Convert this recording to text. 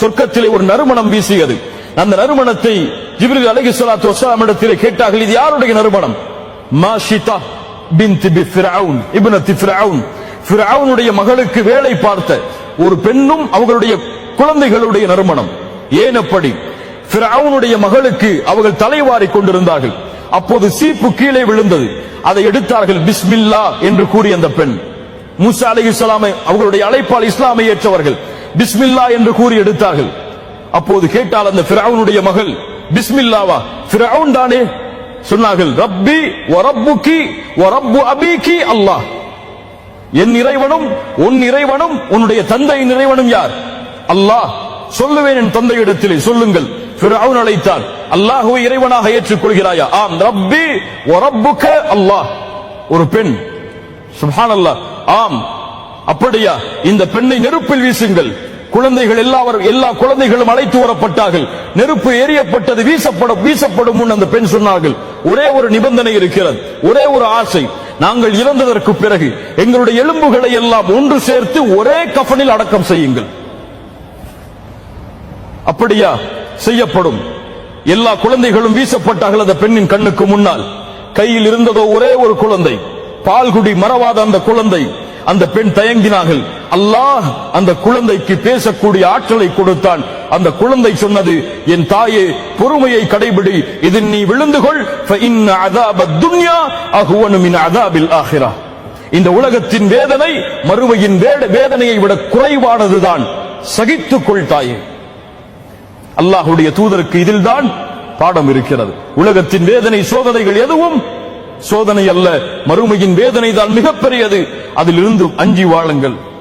சொர்க்கத்திலே ஒரு நறுமணம் வீசியது. அந்த நறுமணத்தை ஜிப்ரில் அலைஹிஸ்ஸலாத்து வசலாம் இடத்திலே கேட்டார்கள் இது யாருடைய நறுமணம்? மாஷிதா பின்த் பி ஃபிரவுன் இப்னத் ஃபிரவுன் ஃபிரவுனுடைய மகளுக்கு வேலை பார்த்த ஒரு பெண்ணும் அவர்களுடைய குழந்தைகளுடைய நறுமணம். ஏன் அப்படி? ஃபிரவுனுடைய மகளுக்கு அவர்கள் தலைவாரி கொண்டிருந்தார்கள். அப்போது சீப்பு கீழே விழுந்தது. அதை எடுத்தார்கள் பிஸ்மில்லா என்று கூறிய அந்த பெண். மூசா அலைஹிஸ்ஸலாமை அவர்களுடைய அழைப்பால் இஸ்லாமை ஏற்றவர்கள். பிஸ்மில்லா என்று கூறி எடுத்தார்கள். அப்போது கேட்டால் அந்த பிராவுனுடைய மகள் பிஸ்மில்லாவா? பிராவுன் தானே? சொன்னார்கள் ரப்பி ஒரப்புக்கி ஒரப்பு வ அல்லாஹ். என் இறைவனும் உன் இறைவனும் உன்னுடைய தந்தையின் இறைவனும் யார்? அல்லாஹ். சொல்லுவேன் என் தந்தையிடத்திலே சொல்லுங்கள். பிராவுன் அழைத்தார். அல்லாஹுவை இறைவனாக ஏற்றுக்கொள்கிறாயா? ஆம். ரப்பி ஒரப்புக்க அல்லாஹ். ஒரு பெண். சுப்ஹானல்லாஹ். ஆம். அப்படியா? இந்த பெண்ணை நெருப்பில் வீசுங்கள். குழந்தைகள் எல்லாரும் எல்லா குழந்தைகளும் அழைத்து வரப்பட்டார்கள். நெருப்பு எரியப்பட்டது வீசப்படும் வீசப்படும் முன் அந்த பெண் சொன்னார்கள் ஒரே ஒரு நிபந்தனை இருக்கிறது ஒரே ஒரு ஆசை. நாங்கள் இறந்ததற்கு பிறகு எங்களுடைய எலும்புகளை எல்லாம் ஒன்று சேர்த்து ஒரே கஃனில் அடக்கம் செய்யுங்கள். அப்படியா? செய்யப்படும். எல்லா குழந்தைகளும் வீசப்பட்டார்கள் அந்த பெண்ணின் கண்ணுக்கு முன்னால். கையில் இருந்ததோ ஒரே ஒரு குழந்தை. பால்குடி மறவாத அந்த குழந்தை அந்த பெண் தயங்கினார்கள். அல்லாஹ் அந்த குழந்தைக்கு பேசக்கூடிய ஆற்றலை கொடுத்தான். அந்த குழந்தை சொன்னது என் தாயே பொறுமையை கடைபிடி. இது நீ விழுந்து கொள். ஆகிறா இந்த உலகத்தின் வேதனை மறுமையின் வேதனையை விட குறைவானதுதான். சகித்துக் கொள் தாயே. அல்லாஹுடைய தூதருக்கு இதில்தான் பாடம் இருக்கிறது. உலகத்தின் வேதனை சோதனைகள் எதுவும் சோதனை அல்ல. மறுமையின் வேதனை தான் மிகப்பெரியது. அதிலிருந்து அஞ்சி வாழுங்கள்.